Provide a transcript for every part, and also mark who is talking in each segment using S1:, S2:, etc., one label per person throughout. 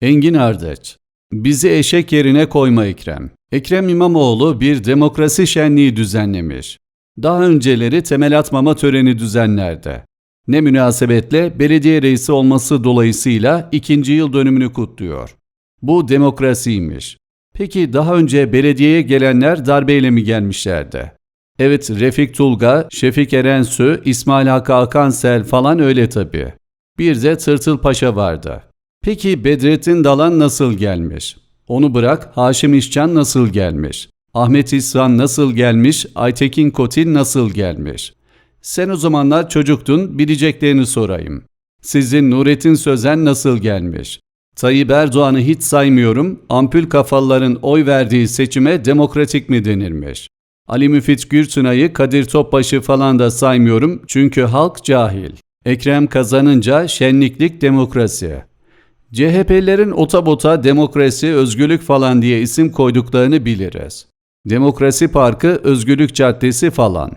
S1: Engin Ardıç Bizi eşek yerine koyma Ekrem. Ekrem İmamoğlu bir demokrasi şenliği düzenlemiş. Daha önceleri temel atmama töreni düzenlerdi. Ne münasebetle belediye reisi olması dolayısıyla ikinci yıl dönümünü kutluyor. Bu demokrasiymiş. Peki daha önce belediyeye gelenler darbeyle mi gelmişlerdi? Evet Refik Tulga, Şefik Erensü, İsmail Hakkı Akansel falan öyle tabii. Bir de Tırtıl Paşa vardı. Peki Bedrettin Dalan nasıl gelmiş? Onu bırak Haşim İşcan nasıl gelmiş? Ahmet İhsan nasıl gelmiş? Aytekin Kotil nasıl gelmiş? Sen o zamanlar çocuktun, bileceklerini sorayım. Sizin Nurettin Sözen nasıl gelmiş? Tayyip Erdoğan'ı hiç saymıyorum, ampul kafalıların oy verdiği seçime demokratik mi denirmiş? Ali Müfit Gürtünay'ı Kadir Topbaşı falan da saymıyorum çünkü halk cahil. Ekrem kazanınca şenliklik demokrasi. CHP'lerin otabota demokrasi, özgürlük falan diye isim koyduklarını biliriz. Demokrasi Parkı, Özgürlük Caddesi falan.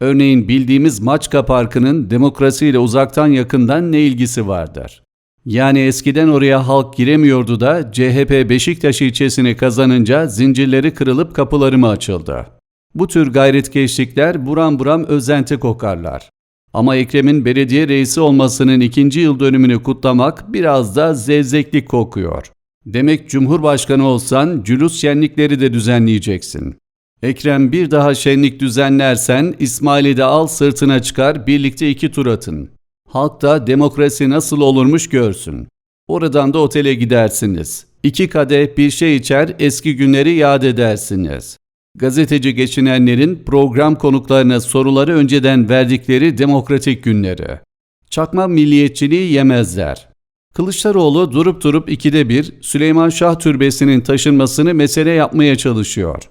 S1: Örneğin bildiğimiz Maçka Parkı'nın demokrasiyle uzaktan yakından ne ilgisi vardır? Yani eskiden oraya halk giremiyordu da CHP Beşiktaş ilçesini kazanınca zincirleri kırılıp kapıları mı açıldı? Bu tür gayretkeşlikler buram buram özenti kokarlar. Ama Ekrem'in belediye reisi olmasının ikinci yıl dönümünü kutlamak biraz da zevzeklik kokuyor. Demek Cumhurbaşkanı olsan cülus şenlikleri de düzenleyeceksin. Ekrem bir daha şenlik düzenlersen İsmail'i de al sırtına çıkar birlikte iki tur atın. Halk da demokrasi nasıl olurmuş görsün. Oradan da otele gidersiniz. İki kadeh bir şey içer eski günleri yad edersiniz. Gazeteci geçinenlerin program konuklarına soruları önceden verdikleri demokratik günleri. Çakma milliyetçiliği yemezler. Kılıçdaroğlu durup durup ikide bir Süleyman Şah Türbesi'nin taşınmasını mesele yapmaya çalışıyor.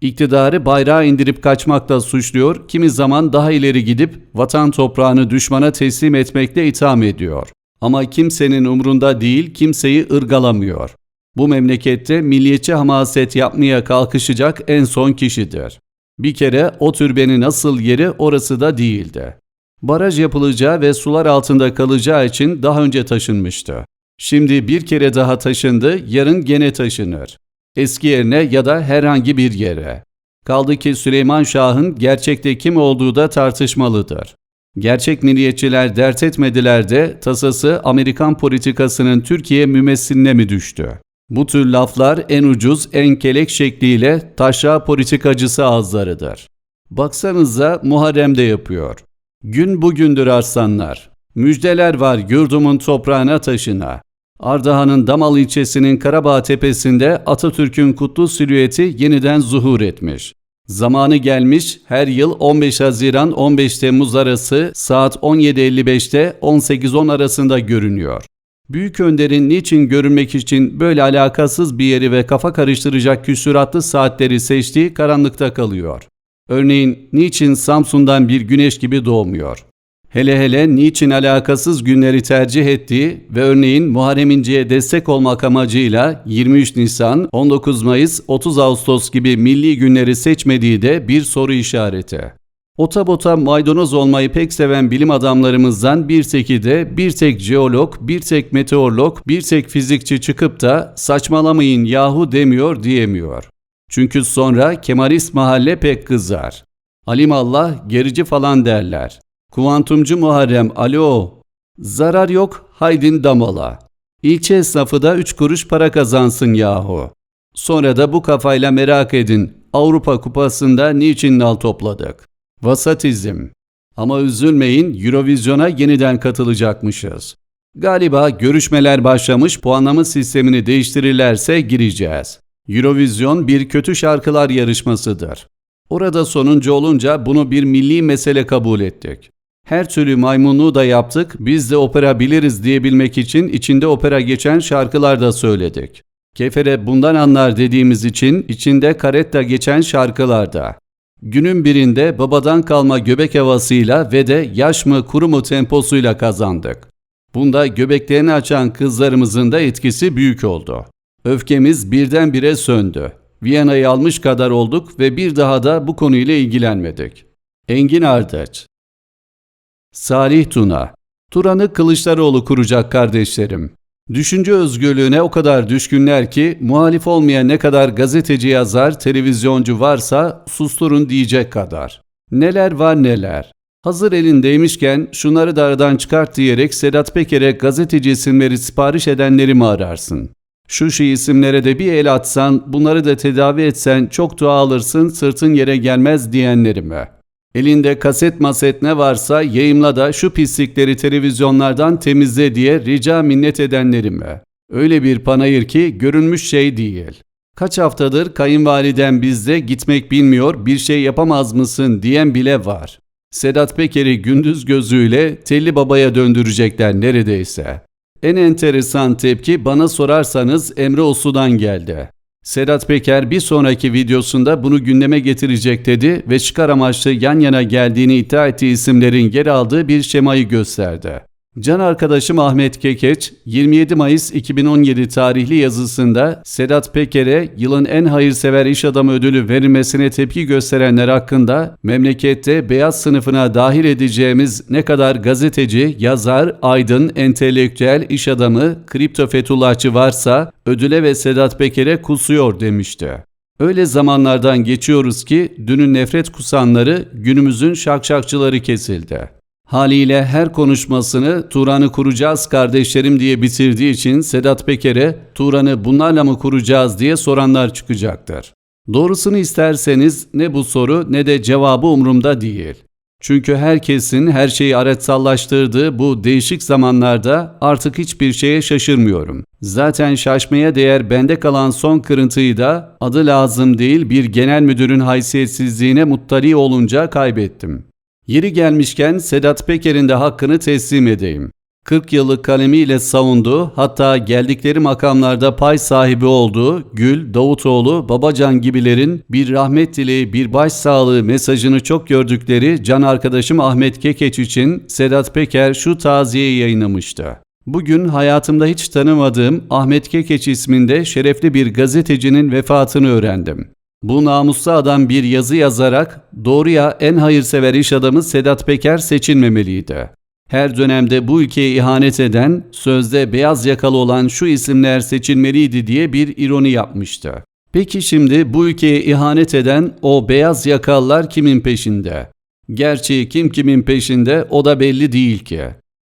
S1: İktidarı bayrağı indirip kaçmakla suçluyor, kimi zaman daha ileri gidip vatan toprağını düşmana teslim etmekle itham ediyor. Ama kimsenin umrunda değil, kimseyi ırgalamıyor. Bu memlekette milliyetçi hamaset yapmaya kalkışacak en son kişidir. Bir kere o türbenin asıl yeri orası da değildi. Baraj yapılacağı ve sular altında kalacağı için daha önce taşınmıştı. Şimdi bir kere daha taşındı, yarın gene taşınır. Eski yerine ya da herhangi bir yere. Kaldı ki Süleyman Şah'ın gerçekte kim olduğu da tartışmalıdır. Gerçek milliyetçiler dert etmediler de tasası Amerikan politikasının Türkiye mümessiline mi düştü? Bu tür laflar en ucuz, en kelek şekliyle taşra politikacısı ağızlarıdır. Baksanıza Muharrem de yapıyor. Gün bugündür arslanlar. Müjdeler var yurdumun toprağına taşına. Ardahan'ın Damal ilçesinin Karabağ tepesinde Atatürk'ün kutlu silüeti yeniden zuhur etmiş. Zamanı gelmiş her yıl 15 Haziran 15 Temmuz arası saat 17.55'te 18.10 arasında görünüyor. Büyük önderin niçin görünmek için böyle alakasız bir yeri ve kafa karıştıracak küsuratlı saatleri seçtiği karanlıkta kalıyor. Örneğin niçin Samsun'dan bir güneş gibi doğmuyor? Hele hele niçin alakasız günleri tercih ettiği ve örneğin Muharrem İnce'ye destek olmak amacıyla 23 Nisan, 19 Mayıs, 30 Ağustos gibi milli günleri seçmediği de bir soru işareti. Otabota maydanoz olmayı pek seven bilim adamlarımızdan bir teki de bir tek jeolog, bir tek meteorolog, bir tek fizikçi çıkıp da saçmalamayın yahu demiyor diyemiyor. Çünkü sonra Kemalist mahalle pek kızar. Alimallah gerici falan derler. Kuantumcu Muharrem alo. Zarar yok haydin damala. İlçe esnafı da 3 kuruş para kazansın yahu. Sonra da bu kafayla merak edin. Avrupa Kupası'nda niçin nal topladık? Vasatizm. Ama üzülmeyin Eurovision'a yeniden katılacakmışız. Galiba görüşmeler başlamış puanlama sistemini değiştirirlerse gireceğiz. Eurovision bir kötü şarkılar yarışmasıdır. Orada sonuncu olunca bunu bir milli mesele kabul ettik. Her türlü maymunluğu da yaptık, biz de opera biliriz diyebilmek için içinde opera geçen şarkılar da söyledik. Kefere bundan anlar dediğimiz için içinde karetta geçen şarkılarda. Günün birinde babadan kalma göbek havasıyla ve de yaş mı kuru mu temposuyla kazandık. Bunda göbeklerini açan kızlarımızın da etkisi büyük oldu. Öfkemiz birdenbire söndü. Viyana'yı almış kadar olduk ve bir daha da bu konuyla ilgilenmedik. Engin Ardaç Salih Tuna Turan'ı Kılıçdaroğlu kuracak kardeşlerim. Düşünce özgürlüğüne o kadar düşkünler ki muhalif olmayan ne kadar gazeteci yazar, televizyoncu varsa susturun diyecek kadar. Neler var neler. Hazır elindeymişken şunları da aradan çıkart diyerek Sedat Peker'e gazeteci isimleri sipariş edenleri mi ararsın? Şu şu isimlere de bir el atsan, bunları da tedavi etsen çok dua alırsın, sırtın yere gelmez diyenleri mi? Elinde kaset maset ne varsa yayımla da şu pislikleri televizyonlardan temizle diye rica minnet edenleri mi? Öyle bir panayır ki görünmüş şey değil. Kaç haftadır kayınvaliden bizde gitmek bilmiyor bir şey yapamaz mısın diyen bile var. Sedat Peker'i gündüz gözüyle Telli Baba'ya döndürecekler neredeyse. En enteresan tepki bana sorarsanız Emre Osu'dan geldi. Sedat Peker bir sonraki videosunda bunu gündeme getirecek dedi ve çıkar amaçlı yan yana geldiğini iddia ettiği isimlerin yer aldığı bir şemayı gösterdi. Can arkadaşım Ahmet Kekeç, 27 Mayıs 2017 tarihli yazısında Sedat Peker'e yılın en hayırsever iş adamı ödülü verilmesine tepki gösterenler hakkında memlekette beyaz sınıfına dahil edeceğimiz ne kadar gazeteci, yazar, aydın, entelektüel, iş adamı, kripto fetullahçı varsa ödüle ve Sedat Peker'e kusuyor demişti. Öyle zamanlardan geçiyoruz ki dünün nefret kusanları günümüzün şakşakçıları kesildi. Haliyle her konuşmasını Turan'ı kuracağız kardeşlerim diye bitirdiği için Sedat Peker'e Turan'ı bunlarla mı kuracağız diye soranlar çıkacaktır. Doğrusunu isterseniz ne bu soru ne de cevabı umurumda değil. Çünkü herkesin her şeyi aretsallaştırdığı bu değişik zamanlarda artık hiçbir şeye şaşırmıyorum. Zaten şaşmaya değer bende kalan son kırıntıyı da adı lazım değil bir genel müdürün haysiyetsizliğine muttali olunca kaybettim. Yeri gelmişken Sedat Peker'in de hakkını teslim edeyim. 40 yıllık kalemiyle savunduğu, hatta geldikleri makamlarda pay sahibi olduğu Gül, Davutoğlu, Babacan gibilerin bir rahmet dileği, bir başsağlığı mesajını çok gördükleri can arkadaşım Ahmet Kekeç için Sedat Peker şu taziyeyi yayınlamıştı. Bugün hayatımda hiç tanımadığım Ahmet Kekeç isminde şerefli bir gazetecinin vefatını öğrendim. Bu namuslu adam bir yazı yazarak doğruya en hayırsever iş adamı Sedat Peker seçilmemeliydi. Her dönemde bu ülkeye ihanet eden, sözde beyaz yakalı olan şu isimler seçilmeliydi diye bir ironi yapmıştı. Peki şimdi bu ülkeye ihanet eden o beyaz yakalılar kimin peşinde? Gerçi kim kimin peşinde o da belli değil ki.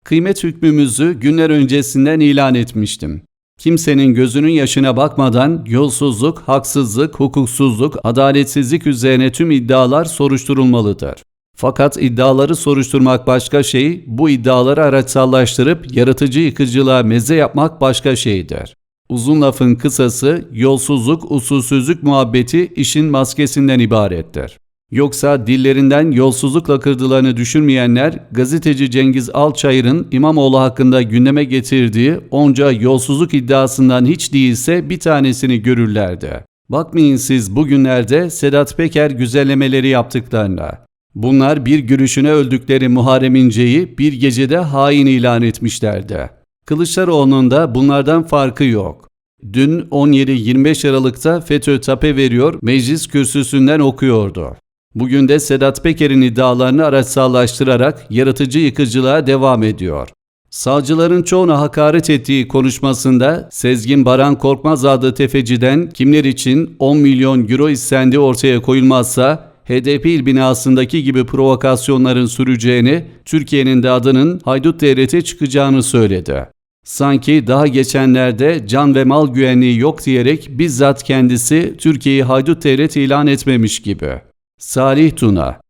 S1: Kıymet hükmümüzü günler öncesinden ilan etmiştim. Kimsenin gözünün yaşına bakmadan yolsuzluk, haksızlık, hukuksuzluk, adaletsizlik üzerine tüm iddialar soruşturulmalıdır. Fakat iddiaları soruşturmak başka şey, bu iddiaları araçsallaştırıp yaratıcı yıkıcılığa meze yapmak başka şeydir. Uzun lafın kısası, yolsuzluk, usulsüzlük muhabbeti işin maskesinden ibarettir. Yoksa dillerinden yolsuzluk lakırdılarını düşürmeyenler gazeteci Cengiz Alçayır'ın İmamoğlu hakkında gündeme getirdiği onca yolsuzluk iddiasından hiç değilse bir tanesini görürlerdi. Bakmayın siz bugünlerde Sedat Peker güzellemeleri yaptıklarına. Bunlar bir gülüşüne öldükleri Muharrem İnce'yi bir gecede hain ilan etmişlerdi. Kılıçdaroğlu'nun da bunlardan farkı yok. Dün 17-25 Aralık'ta FETÖ tape veriyor, meclis kürsüsünden okuyordu. Bugün de Sedat Peker'in iddialarını araçsallaştırarak yaratıcı yıkıcılığa devam ediyor. Savcıların çoğuna hakaret ettiği konuşmasında Sezgin Baran Korkmaz adlı tefeciden kimler için 10 milyon euro istendiği ortaya koyulmazsa HDP il binasındaki gibi provokasyonların süreceğini, Türkiye'nin de adının haydut devlete çıkacağını söyledi. Sanki daha geçenlerde can ve mal güvenliği yok diyerek bizzat kendisi Türkiye'yi haydut devlet ilan etmemiş gibi. Salih Tuna